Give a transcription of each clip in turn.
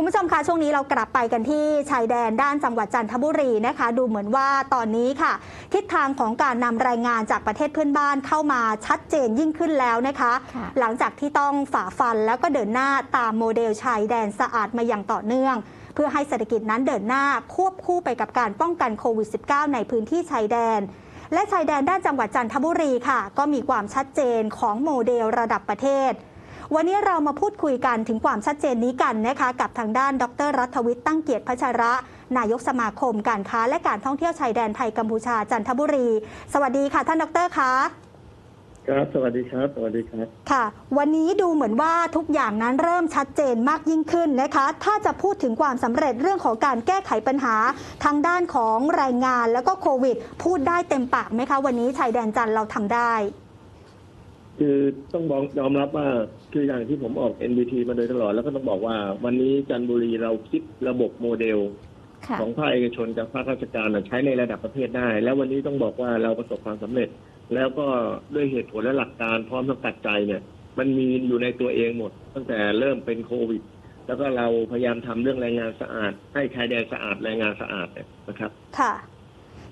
คุณผู้ชมคะช่วงนี้เรากลับไปกันที่ชายแดนด้านจังหวัดจันทบุรีนะคะ ดูเหมือนว่าตอนนี้ค่ะ ทิศทางของการนำแรงงานจากประเทศเพื่อนบ้านเข้ามาชัดเจนยิ่งขึ้นแล้วนะคะค่ะหลังจากที่ต้องฝ่าฟันแล้วก็เดินหน้าตามโมเดลชายแดนสะอาดมาอย่างต่อเนื่อง เพื่อให้เศรษฐกิจนั้นเดินหน้าควบคู่ไปกับการป้องกันโควิด -19 ในพื้นที่ชายแดน และชายแดนด้านจังหวัดจันทบุรีค่ะ ก็มีความชัดเจนของโมเดลระดับประเทศ วันนี้เรามาพูดคุยกันถึงความชัดเจนนี้กันนะคะ กับทางด้านดรรัฐวิทย์ตั้งเกียรติพัชระ นายกสมาคมการค้าและการท่องเที่ยวชายแดนไทยกัมพูชาจันทบุรี สวัสดีค่ะท่านดรคะครับสวัสดีครับ สวัสดีครับ ค่ะ วันนี้ดูเหมือนว่าทุกอย่างนั้นเริ่มชัดเจนมากยิ่งขึ้นนะคะ ถ้าจะพูดถึงความสำเร็จเรื่องของการแก้ไขปัญหาทางด้านของแรงงานแล้วก็โควิด พูดได้เต็มปากไหมคะ วันนี้ชายแดนจันทร์เราทำได้ คือต้องบอกยอมรับว่า คืออย่างที่ผมออก NBT มาโดยตลอดแล้วก็ต้องบอกว่า วันนี้จันทบุรีเราคิดระบบโมเดล ค่ะ ของภาคเอกชนกับภาคราชการน่ะใช้ในระดับประเทศได้ แล้ววันนี้ต้องบอกว่าเราประสบความสำเร็จ แล้วก็ด้วยเหตุผลและหลักการพร้อมทั้งปัจจัยเนี่ย มันมีอยู่ในตัวเองหมด ตั้งแต่เริ่มเป็นโควิด แล้วก็เราพยายามทำเรื่องแรงงานสะอาด ให้ชายแดนสะอาดแรงงานสะอาดเนี่ยนะครับ ค่ะ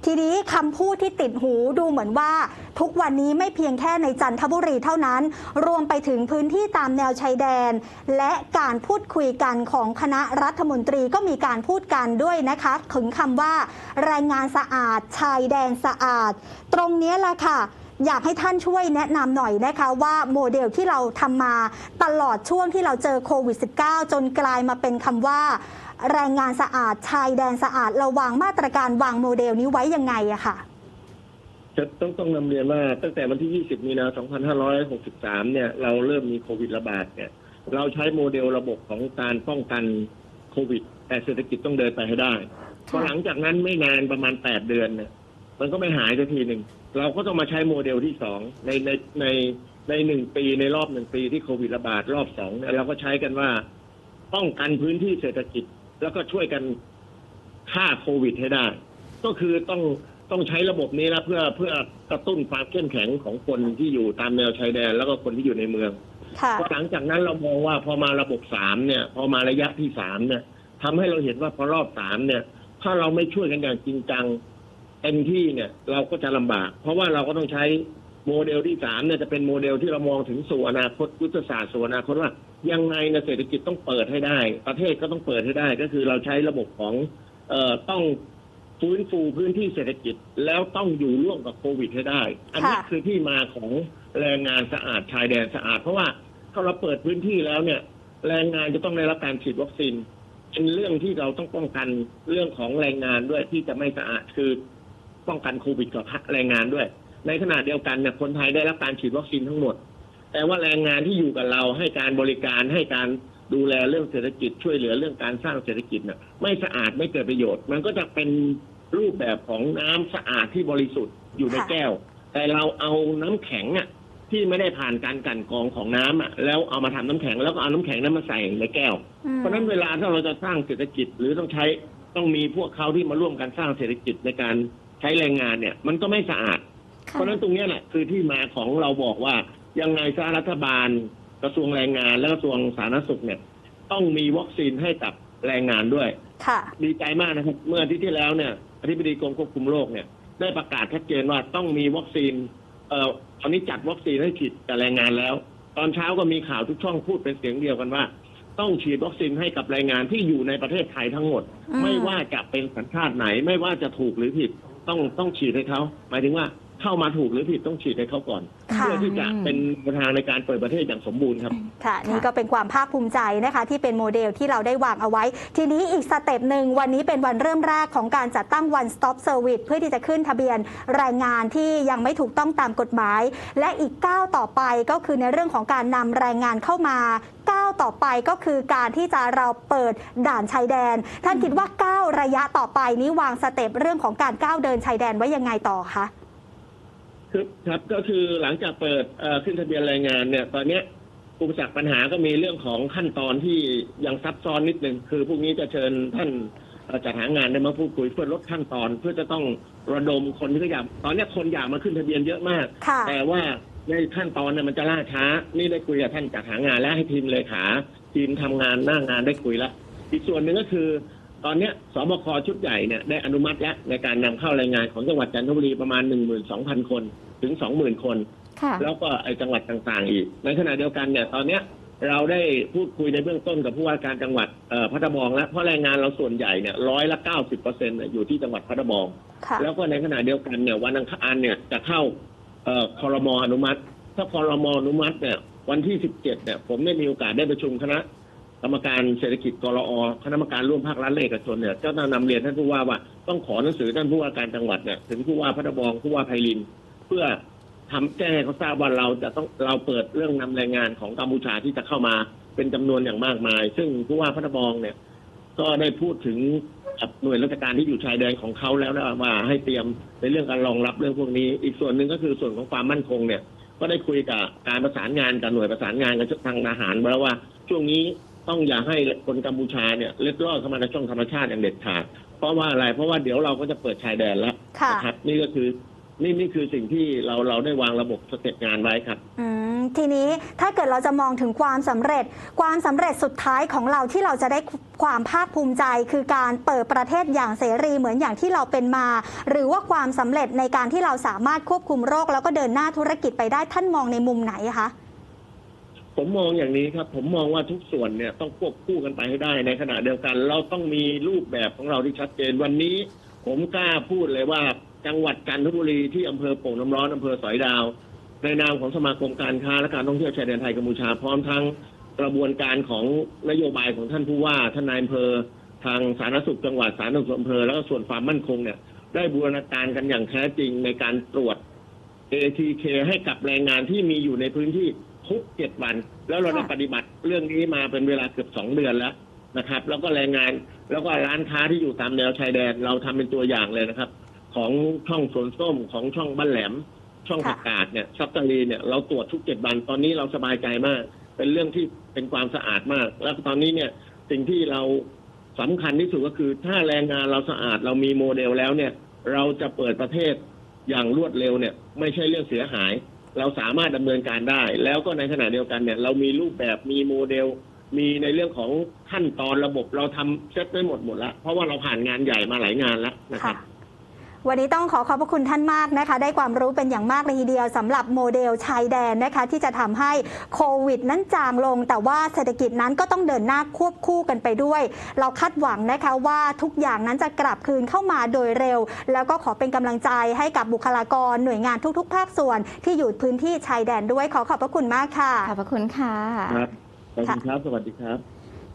ทีนี้คำพูดที่ติดหูดูเหมือนว่า ทุกวันนี้ไม่เพียงแค่ในจันทบุรีเท่านั้น รวมไปถึงพื้นที่ตามแนวชายแดน และการพูดคุยกันของคณะรัฐมนตรีก็มีการพูดกันด้วยนะคะถึงคำว่า แรงงานสะอาดชายแดนสะอาด ตรงนี้แหละค่ะอยากให้ท่านช่วยแนะนำหน่อยนะคะว่าโมเดลที่เราทำมาตลอดช่วงที่เราเจอโควิด -19 จนกลายมาเป็นคำว่า แรงงานสะอาดชายแดนสะอาดเราวางมาตรการวางโมเดลนี้ไว้ยังไงอะค่ะจะต้องต้องนำเรียนว่าตั้งแต่วันที่ 20 มีนา 2563 เนี่ย เราเริ่มมีโควิดระบาดเนี่ย เราใช้โมเดลระบบของการป้องกันโควิด แต่เศรษฐกิจต้องเดินไปให้ได้พอหลังจากนั้นไม่นานประมาณ 8 เดือนเนี่ย มันก็ไม่หายสักทีหนึ่ง เราก็ต้องมาใช้โมเดลที่สองในในในในหนึ่งปีในรอบหนึ่งปีที่โควิดระบาดรอบสองเนี่ยเราก็ใช้กันว่า ป้องกันพื้นที่เศรษฐกิจ แล้วก็ช่วยกันฆ่าโควิดให้ได้ ก็คือต้องต้องใช้ระบบนี้นะเพื่อเพื่อกระตุ้นความเข้มแข็งของคนที่อยู่ตามแนวชายแดน แล้วก็คนที่อยู่ในเมืองค่ะพอหลังจากนั้นเรามองว่าพอมาระบบสามเนี่ย พอมาระยะที่สามเนี่ยทำให้เราเห็นว่าพอรอบสามเนี่ย ถ้าเราไม่ช่วยกันอย่างจริงจังเต็มที่เนี่ยเราก็จะลำบาก เพราะว่าเราก็ต้องใช้โมเดลที่สามเนี่ยจะเป็นโมเดลที่เรามองถึงสู่อนาคตยุทธศาสตร์สู่อนาคตว่า ยังไงเนี่ยเศรษฐกิจต้องเปิดให้ได้ ประเทศก็ต้องเปิดให้ได้ ก็คือเราใช้ระบบของเอ่อต้องฟื้นฟูพื้นที่เศรษฐกิจแล้วต้องอยู่ร่วมกับโควิดให้ได้ อันนี้ค่ะคือที่มาของแรงงานสะอาดชายแดนสะอาด เพราะว่าถ้าเราเปิดพื้นที่แล้วเนี่ย แรงงานจะต้องได้รับการฉีดวัคซีนเป็นเรื่องที่เราต้องป้องกันเรื่องของแรงงานด้วยที่จะไม่สะอาดคือป้องกันโควิดกับแรงงานด้วย ในขณะเดียวกันเนี่ยคนไทยได้รับการฉีดวัคซีนทั้งหมด แต่ว่าแรงงานที่อยู่กับเราให้การบริการให้การดูแลเรื่องเศรษฐกิจช่วยเหลือเรื่องการสร้างเศรษฐกิจเนี่ยไม่สะอาดไม่เกิดประโยชน์ มันก็จะเป็นรูปแบบของน้ำสะอาดที่บริสุทธิ์อยู่ในค่ะ แก้ว แต่เราเอาน้ำแข็งอะที่ไม่ได้ผ่านการกลั่นกรองของน้ำอะแล้วเอามาทำน้ำแข็งแล้วก็เอาน้ำแข็งนั้นมาใส่ในแก้ว อืมเพราะฉะนั้นเวลาถ้าเราจะสร้างเศรษฐกิจหรือต้องใช้ต้องมีพวกเขาที่มาร่วมกันสร้างเศรษฐกิจในการใช้แรงงานเนี่ย มันก็ไม่สะอาด เพราะฉะนั้นตรงเนี้ยแหละคือที่มาของเราบอกว่า ยังไงซะรัฐบาล กระทรวงแรงงาน และกระทรวงสาธารณสุขเนี่ย ต้องมีวัคซีนให้กับแรงงานด้วย ค่ะ ดีใจมากนะครับ เมื่ออาทิตย์ที่แล้วเนี่ยอธิบดีกรมควบคุมโรคเนี่ย ได้ประกาศชัดเจนว่าต้องมีวัคซีน เอ่อตอนนี้จัดวัคซีนให้ฉีดกับแรงงานแล้ว ตอนเช้าก็มีข่าวทุกช่องพูดเป็นเสียงเดียวกันว่า ต้องฉีดวัคซีนให้กับแรงงานที่อยู่ในประเทศไทยทั้งหมด อืม ไม่ว่าจะเป็นสัญชาติไหน ไม่ว่าจะถูกหรือผิด ต้องต้องฉีดให้เขาหมายถึงว่าเข้ามาถูกหรือผิดต้องฉีดให้เขาก่อนค่ะ เพื่อที่จะเป็นทางในการเปิดประเทศอย่างสมบูรณ์ครับ ค่ะ นี่ก็เป็นความภาคภูมิใจนะคะ ที่เป็นโมเดลที่เราได้วางเอาไว้ ทีนี้อีกสเต็ปหนึ่งวันนี้เป็นวันเริ่มแรกของการจัดตั้ง one stop service เพื่อที่จะขึ้นทะเบียนแรงงานที่ยังไม่ถูกต้องตามกฎหมาย และอีกก้าวต่อไปก็คือในเรื่องของการนำแรงงานเข้ามาก้าวต่อไปก็คือการที่จะเราเปิดด่านชายแดน ท่านคิดว่าก้าวระยะต่อไปนี้วางสเต็ปเรื่องของการก้าวเดินชายแดนไว้ยังไงต่อคะ คือครับก็คือหลังจากเปิดเอ่อขึ้นทะเบียนแรงงานเนี่ย ตอนเนี้ยอุปสรรคปัญหาก็มีเรื่องของขั้นตอนที่ยังซับซ้อนนิดนึงคือพรุ่งนี้จะเชิญท่านเอ่อจัดหางานได้มาพูดคุยเพื่อลดขั้นตอน เพื่อจะต้องระดมคนที่เขาอยากตอนเนี้ยคนอยากมาขึ้นทะเบียนเยอะมาก ค่ะ แต่ว่าในขั้นตอนเนี่ยมันจะล่าช้า นี่ได้คุยกับท่านจัดหางานแล้วให้ทีมเลขาทีมทำงานหน้างานได้คุยแล้วอีกส่วนหนึ่งก็คือ ตอนเนี้ยสบคชุดใหญ่เนี่ยได้อนุมัติแล้วในการนำเข้าแรงงานของจังหวัดจันทบุรีประมาณ 12,000 คนถึง 20,000 คน ค่ะ แล้วก็ไอจังหวัดต่างๆ อีก ในขณะเดียวกันเนี่ยตอนเนี้ยเราได้พูดคุยในเบื้องต้นกับผู้ว่าการจังหวัดเอ่อพัทบองแล้วเพราะแรงงานเราส่วนใหญ่เนี่ยร้อยละเก้าสิบเปอร์เซ็นต์อยู่ที่จังหวัดพัทบอง ค่ะ แล้วก็ในขณะเดียวกันเนี่ยวันอังคารเนี่ยจะเข้าเอ่อคอรมออนุมัติ ถ้าคอรมออนุมัติเนี่ยวันที่สิบเจ็ดเนี่ยผมได้มีโอกาสได้ประชุมคณะ กรรมการเศรษฐกิจกรอคณะกรรมการร่วมภาครัฐและเอกชนเนี่ยก็ต้องนำเรียนท่านผู้ว่าว่าต้องขอหนังสือท่านผู้ว่าการจังหวัดเนี่ยถึงผู้ว่าพัทบองผู้ว่าไพลิน เพื่อทำแจ้งให้เขาทราบว่าเราจะต้องเราเปิดเรื่องนำแรงงานของกัมพูชาที่จะเข้ามาเป็นจำนวนอย่างมากมาย ซึ่งผู้ว่าพัทบองเนี่ย ก็ได้พูดถึงกับหน่วยราชการที่อยู่ชายแดนของเขาแล้วนะว่าให้เตรียมในเรื่องการรองรับเรื่องพวกนี้ อีกส่วนหนึ่งก็คือส่วนของความมั่นคงเนี่ย ก็ได้คุยกับการประสานงานกับหน่วยประสานงานกับทางทหารมาแล้วว่า ช่วงนี้ ต้องอย่าให้คนกัมพูชาเนี่ยเล็ดลอดเข้ามาในช่องธรรมชาติอย่างเด็ดขาด เพราะว่าอะไรเพราะว่าเดี๋ยวเราก็จะเปิดชายแดนแล้วค่ะ นะครับนี่ก็คือนี่นี่คือสิ่งที่เราเราได้วางระบบสเต็ปงานไว้ครับ อืมทีนี้ถ้าเกิดเราจะมองถึงความสำเร็จ ความสำเร็จสุดท้ายของเราที่เราจะได้ความภาคภูมิใจ คือการเปิดประเทศอย่างเสรีเหมือนอย่างที่เราเป็นมา หรือว่าความสำเร็จในการที่เราสามารถควบคุมโรค แล้วก็เดินหน้าธุรกิจไปได้ท่านมองในมุมไหนคะ ผมมองอย่างนี้ครับ ผมมองว่าทุกส่วนเนี่ยต้องควบคู่กันไปให้ได้ในขณะเดียวกัน เราต้องมีรูปแบบของเราที่ชัดเจนวันนี้ ผมกล้าพูดเลยว่าจังหวัดจันทบุรีที่อำเภอโป่งน้ำร้อนอำเภอสอยดาว ในนามของสมาคมการค้าและการท่องเที่ยวชายแดนไทยกัมพูชาพร้อมทั้งกระบวนการของนโยบายของท่านผู้ว่าท่านนายอำเภอ ทางสาธารณสุขจังหวัดสาธารณสุขอำเภอแล้วก็ส่วนความมั่นคงเนี่ยได้บูรณาการกันอย่างแท้จริงในการตรวจ ATK ให้กับแรงงานที่มีอยู่ในพื้นที่ ทุกเจ็ดวัน แล้วเราได้ค่ะปฏิบัติเรื่องนี้มาเป็นเวลาเกือบสองเดือนแล้วนะครับ แล้วก็แรงงานแล้วก็ร้านค้าที่อยู่ตามแนวชายแดน เราทำเป็นตัวอย่างเลยนะครับ ของช่องสวนส้มของช่องบ้านแหลม ช่องค่ะผักกาดเนี่ยซับตารีเนี่ยเราตรวจทุกเจ็ดวันตอนนี้เราสบายใจมาก เป็นเรื่องที่เป็นความสะอาดมาก แล้วตอนนี้เนี่ยสิ่งที่เราสำคัญที่สุดก็คือถ้าแรงงานเราสะอาดเรามีโมเดลแล้วเนี่ย เราจะเปิดประเทศอย่างรวดเร็วเนี่ย ไม่ใช่เรื่องเสียหาย เราสามารถดำเนินการได้ แล้วก็ในขณะเดียวกันเนี่ย เรามีรูปแบบมีโมเดล มีในเรื่องของขั้นตอนระบบเราทำเซ็ตไว้หมดหมดแล้วเพราะว่าเราผ่านงานใหญ่มาหลายงานแล้วนะครับ วันนี้ต้องขอขอบพระคุณท่านมากนะคะ ได้ความรู้เป็นอย่างมากเลยทีเดียวสำหรับโมเดลชายแดนนะคะที่จะทำให้โควิด นั้นจางลง แต่ว่าเศรษฐกิจนั้นก็ต้องเดินหน้าควบคู่กันไปด้วย เราคาดหวังนะคะว่าทุกอย่างนั้นจะกลับคืนเข้ามาโดยเร็ว แล้วก็ขอเป็นกำลังใจให้กับบุคลากรหน่วยงานทุก ๆ ภาคส่วนที่อยู่พื้นที่ชายแดนด้วยขอขอบพระคุณมากค่ะขอบพระคุณค่ะครับขอบคุณครับสวัสดีครับ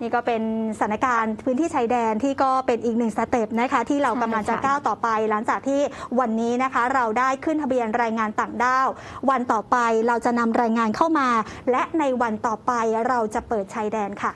นี่ก็เป็นสถานการณ์พื้นที่ชายแดนที่ก็เป็นอีกหนึ่งสเต็ปนะคะที่เรากำลังจะค่ะก้าวต่อไป หลังจากที่วันนี้นะคะเราได้ขึ้นทะเบียนแรงงานต่างด้าว วันต่อไปเราจะนำแรงงานเข้ามา และในวันต่อไปเราจะเปิดชายแดนค่ะ